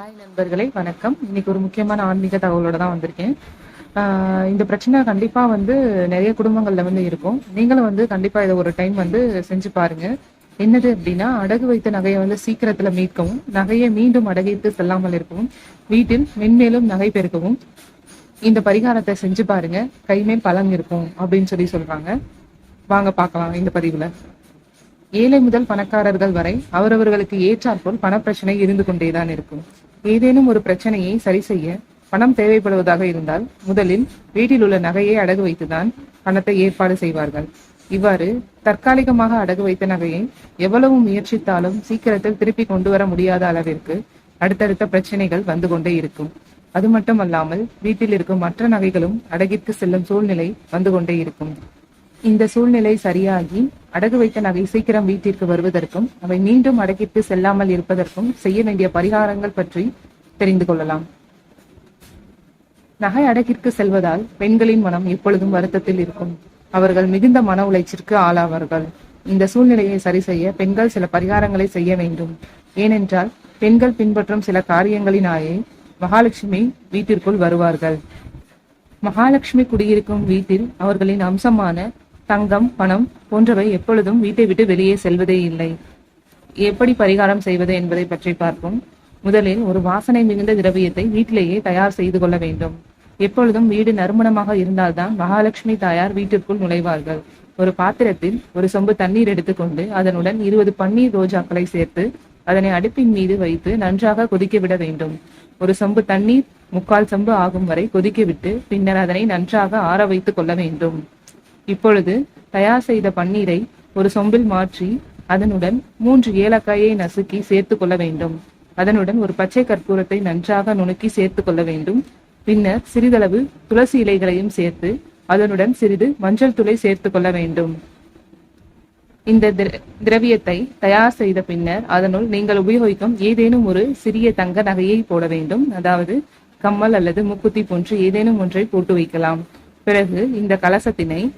Hi நண்பர்களை வணக்கம். இன்னைக்கு ஒரு முக்கியமான ஆன்மீக தகவலோட தான் வந்திருக்கேன். ஆஹ் இந்த பிரச்சனை கண்டிப்பா வந்து நிறைய குடும்பங்கள்ல வந்து இருக்கும். நீங்களும் வந்து கண்டிப்பா இதை ஒரு டைம் வந்து செஞ்சு பாருங்க. என்னது அப்படின்னா அடகு வைத்த நகையை வந்து சீக்கிரத்துல மீட்கவும் நகையை மீண்டும் அடகிட்டு செல்லாமல் இருக்கவும் வீட்டில் மென்மேலும் நகை பெருக்கவும் இந்த பரிகாரத்தை செஞ்சு பாருங்க. கைமேல் பலன் இருக்கும் அப்படின்னு சொல்லி சொல்றாங்க. வாங்க பார்க்கலாம் இந்த பதிவுல. ஏழை முதல் பணக்காரர்கள் வரை அவரவர்களுக்கு ஏற்றாற்போல் பணப்பிரச்சனை இருந்து கொண்டேதான் இருக்கும். ஏதேனும் ஒரு பிரச்சனையை சரி செய்ய பணம் தேவைப்படுவதாக இருந்தால் முதலில் வீட்டில் உள்ள நகையை அடகு வைத்துதான் பணத்தை ஏற்பாடு செய்வார்கள். இவ்வாறு தற்காலிகமாக அடகு வைத்த நகையை எவ்வளவு முயற்சித்தாலும் சீக்கிரத்தில் திருப்பி கொண்டு வர முடியாத அளவிற்கு அடுத்தடுத்த பிரச்சனைகள் வந்து கொண்டே இருக்கும். அது மட்டுமல்லாமல் வீட்டில் இருக்கும் மற்ற நகைகளும் அடகிற்கு செல்லும் சூழ்நிலை வந்து கொண்டே இருக்கும். இந்த சூழ்நிலை சரியாகி அடகு வைத்த நகை சீக்கிரம் வீட்டிற்கு வருவதற்கும் அவை மீண்டும் அடக்கிட்டு செல்லாமல் இருப்பதற்கும் செய்ய வேண்டிய பரிகாரங்கள் பற்றி தெரிந்து கொள்ளலாம். நகை அடகிற்கு செல்வதால் பெண்களின் மனம் எப்பொழுதும் வருத்தத்தில் இருக்கும். அவர்கள் மிகுந்த மன உளைச்சிற்கு ஆளாவார்கள். இந்த சூழ்நிலையை சரி செய்ய பெண்கள் சில பரிகாரங்களை செய்ய வேண்டும். ஏனென்றால் பெண்கள் பின்பற்றும் சில காரியங்களினாலே மகாலட்சுமி வீட்டிற்குள் வருவார்கள். மகாலட்சுமி குடியிருக்கும் வீட்டில் அவர்களின் அம்சமான தங்கம் பணம் போன்றவை எப்பொழுதும் வீட்டை விட்டு வெளியே செல்வதே இல்லை. எப்படி பரிகாரம் செய்வது என்பதை பற்றி பார்ப்போம். முதலில் ஒரு வாசனை மிகுந்த திரவியத்தை வீட்டிலேயே தயார் செய்து கொள்ள வேண்டும். எப்பொழுதும் வீடு நறுமணமாக இருந்தால்தான் மகாலட்சுமி தாயார் வீட்டிற்குள் நுழைவார்கள். ஒரு பாத்திரத்தில் ஒரு சொம்பு தண்ணீர் எடுத்துக்கொண்டு அதனுடன் இருபது பன்னீர் ரோஜாக்களை சேர்த்து அதனை அடுப்பின் மீது வைத்து நன்றாக கொதிக்க விட வேண்டும். ஒரு சொம்பு தண்ணீர் முக்கால் சொம்பு ஆகும் வரை கொதிக்க விட்டு பின்னர் அதனை நன்றாக ஆற வைத்துக் கொள்ள வேண்டும். இப்பொழுது தயார் செய்த பன்னீரை ஒரு சொம்பில் மாற்றி அதனுடன் மூன்று ஏலக்காயை நசுக்கி சேர்த்து கொள்ள வேண்டும். அதனுடன் ஒரு பச்சை கற்பூரத்தை நன்றாக நுணுக்கி சேர்த்து கொள்ள வேண்டும். பின்னர் சிறிதளவு துளசி இலைகளையும் சேர்த்து அதனுடன் சிறிது மஞ்சள் தூளை சேர்த்து கொள்ள வேண்டும். இந்த திர- திரவியத்தை தயார் செய்த பின்னர் அதனுள் நீங்கள் உபயோகிக்கும் ஏதேனும் ஒரு சிறிய தங்க நகையை போட வேண்டும். அதாவது கம்மல் அல்லது முக்குத்தி போன்று ஏதேனும் ஒன்றை போட்டு வைக்கலாம். பிறகு இந்த கலசத்தினை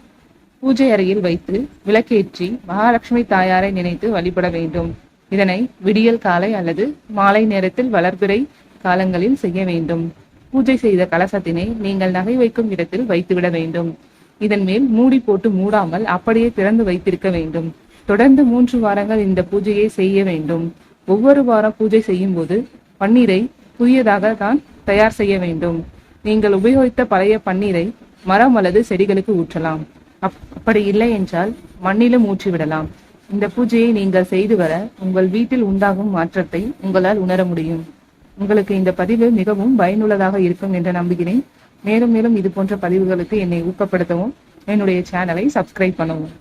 பூஜை அறையில் வைத்து விளக்கேற்றி மகாலட்சுமி தாயாரை நினைத்து வழிபட வேண்டும். இதனை விடியல் காலை அல்லது மாலை நேரத்தில் வளர்பிறை காலங்களில் செய்ய வேண்டும். பூஜை செய்த கலசத்தினை நீங்கள் நகை வைக்கும் இடத்தில் வைத்துவிட வேண்டும். இதன் மேல் மூடி போட்டு மூடாமல் அப்படியே திறந்து வைத்திருக்க வேண்டும். தொடர்ந்து மூன்று வாரங்கள் இந்த பூஜையை செய்ய வேண்டும். ஒவ்வொரு வாரம் பூஜை செய்யும் போது பன்னீரை புதியதாக தான் தயார் செய்ய வேண்டும். நீங்கள் உபயோகித்த பழைய பன்னீரை மரம் அல்லது செடிகளுக்கு ஊற்றலாம். அப்படி இல்லை என்றால் மண்ணிலும் ஊற்றிவிடலாம் இந்த பூஜையை நீங்கள் செய்து வர உங்கள் வீட்டில் உண்டாகும் மாற்றத்தை உங்களால் உணர முடியும். உங்களுக்கு இந்த பதிவு மிகவும் பயனுள்ளதாக இருக்கும் என்று நம்புகிறேன். மேலும் மேலும் இது போன்ற பதிவுகளுக்கு என்னை ஊக்கப்படுத்தவும் என்னுடைய சேனலை சப்ஸ்கிரைப் பண்ணவும்.